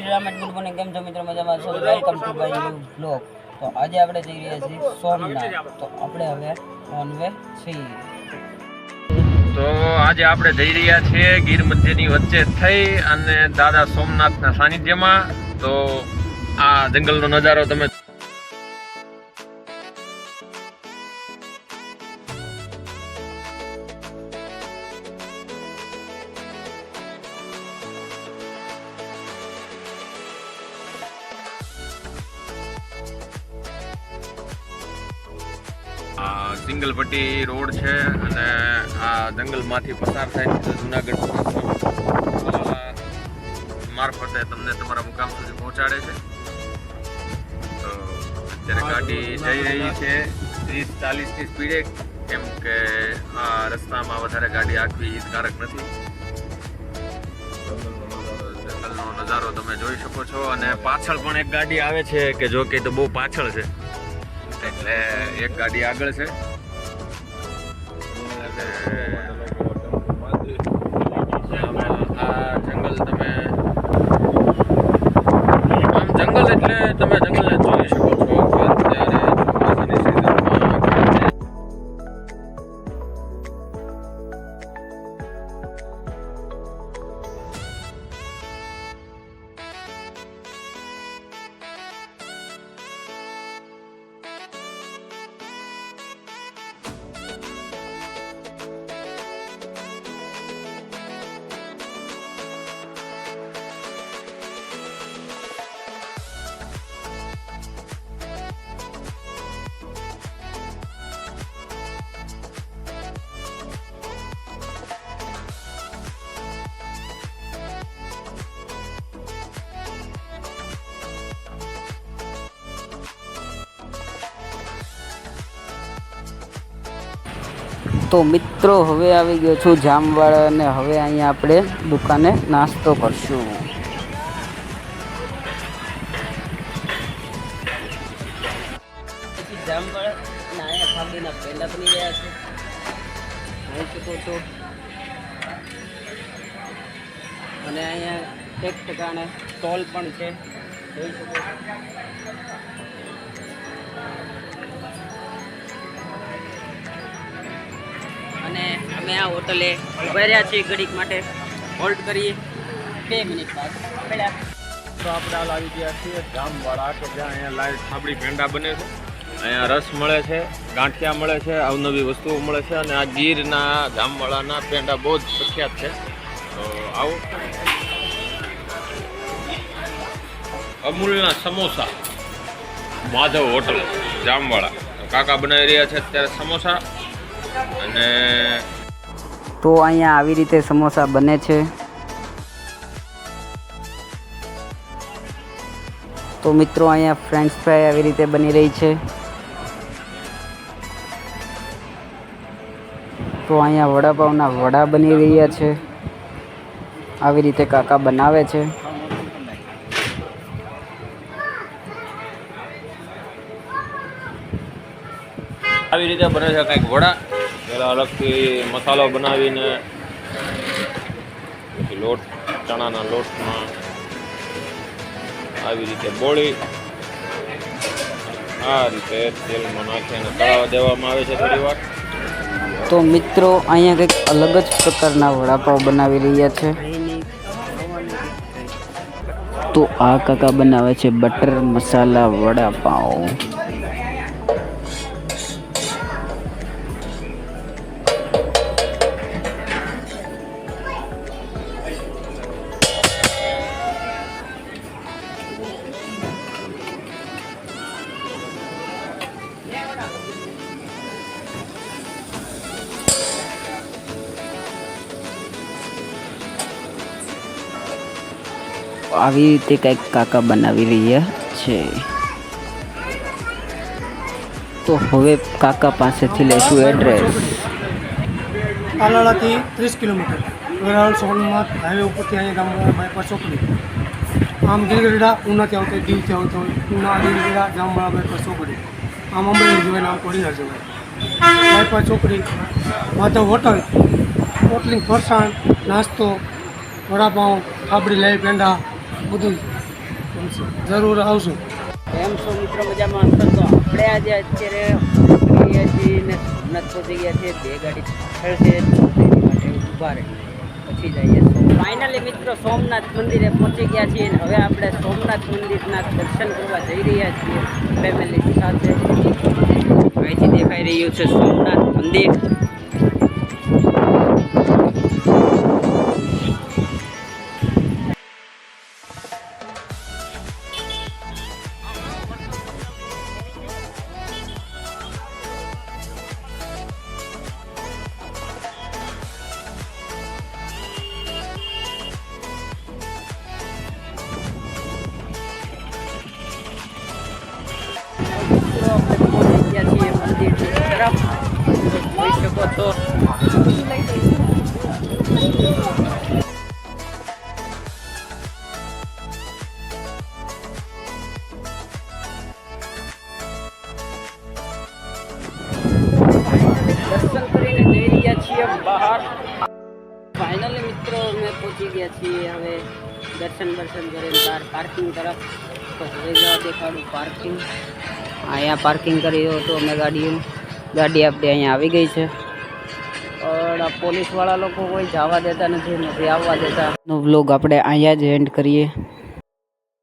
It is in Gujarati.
શ્રી રામ ગુડ મોર્નિંગ કેમ છો મિત્રો મજામાં છો? Welcome to my new blog તો આજે આપણે જઈ રહ્યા છીએ સોમનાથ. તો આપણે હવે ઓન વે છીએ. તો આજે આપણે જઈ રહ્યા છીએ ગીર મધ્યની વચ્ચે થઈ અને દાદા સોમનાથના સાનિધ્યમાં. તો આ જંગલનો નજારો તમે આ સિંગલ પટ્ટી રોડ છે અને આ જંગલમાંથી પસાર થાય છે જુનાગઢ મારફતે તમને તમારા મુકામ સુધી પહોંચાડે છે. તો અત્યારે ગાડી જઈ રહી છે ત્રીસ ચાલીસની સ્પીડે. કેમ કે આ રસ્તામાં વધારે ગાડી આખવી હિતકારક નથી. જંગલનો નજારો તમે જોઈ શકો છો અને પાછળ પણ એક ગાડી આવે છે કે જો કે તો બહુ પાછળ છે. એટલે એક ગાડી આગળ છે. તો મિત્રો, હવે આવી ગયો છું જામવાળા અને હવે અહીંયા આપણે દુકાને નાસ્તો કરશું. અને અહીંયા એક ટકાને સ્ટોલ પણ છે. જોઈ શકો અમે આ હોટલે ઊભા રહ્યા છીએ ઘડીક માટે. હોલ્ડ કરીએ. બે મિનિટ બાદ. તો આપણે હાલ આવી છીએ જામવાળા કે જ્યાં અહીંયા લાઈવ થાબડી પેંડા બને અહીંયા રસ મળે છે, ગાંઠિયા મળે છે, અવનવી વસ્તુઓ મળે છે અને આ ગીરના જામવાળાના પેંડા બહુ જ પ્રખ્યાત છે. તો અમૂલના સમોસા. માધવ હોટલ જામવાળા કાકા બનાવી રહ્યા છે અત્યારે સમોસા. અને તો અહીંયા આવી રીતે સમોસા બને છે. તો મિત્રો, અહીંયા ફ્રેન્ચ ફ્રાય આવી રીતે બની રહી છે. તો અહીંયા વડાપાવના વડા બની રહ્યા છે. આવી રીતે કાકા બનાવે છે. આવી રીતે બને છે કંઈક વડા. પહેલાં અલગથી મસાલો બનાવીને પછી લોટ, ચણાના લોટમાં આવી રીતે બોળી આ રીતે તેલમાં નાખીને તળાવ દેવામાં આવે છે થોડી વાર. તો મિત્રો, અહીંયા કંઈક અલગ જ પ્રકારના વડાપાવ બનાવી રહ્યા છે. તો આ કાકા બનાવે છે બટર મસાલા વડાપાવ. આવી રીતે કંઈક કાકા બનાવી રહ્યા છે. તો હવે કાકા પાસેથી લઈશું એડ્રેસ તાલાળાથી ત્રીસ કિલોમીટર. વેરાવળ સોમનાથ હાઈવે ઉપરથી અહીંયા ગામમાં બાયપાસ ચોકડી. આમ ગીરગઢડા ઉનાથી આવતો હોય દીવથી આવતો હોય ઉના, ગીરગઢડા ગામવાળા બાયપાસ ચોકડી. આમ અમરેલી જવાય આમ કોડીનાર જવાય. બાયપાસ ચોકડી, માધવ હોટલ હોટલિંગ ફરસાણ, નાસ્તો, વડાપાઉં, ખાબડી, લાઈ પેંડા બધું જરૂર આવશું. એમ છો મિત્રો મજામાં અંતર તો આપણે આજે અત્યારે ગયા છીએ પહોંચી ગયા છીએ. બે ગાડી પાછળ છે માટે ઊભા રહે પછી જઈએ ફાઇનલી મિત્રો સોમનાથ મંદિરે પહોંચી ગયા છીએ અને હવે આપણે સોમનાથ મંદિરના દર્શન કરવા જઈ રહ્યા છીએ ફેમિલી સાથે. અહીંથી દેખાઈ રહ્યું છે સોમનાથ મંદિર. છો દર્શન કરીને જઈ રહ્યા છીએ બહાર. ફાઇનલી મિત્રો, અમે પહોંચી ગયા છીએ હવે દર્શન દર્શન કરીને બહાર પાર્કિંગ તરફ. તો હવે જવા દેખાડું પાર્કિંગ અહીંયા પાર્કિંગ કરી હતો અમે ગાડીઓ ગાડી આપણી અહીંયા આવી ગઈ છે. પણ આ પોલીસવાળા લોકો કોઈ જવા દેતા નથી નથી આવવા દેતા. નો વ્લોગ આપણે અહીંયા જ એન્ડ કરીએ.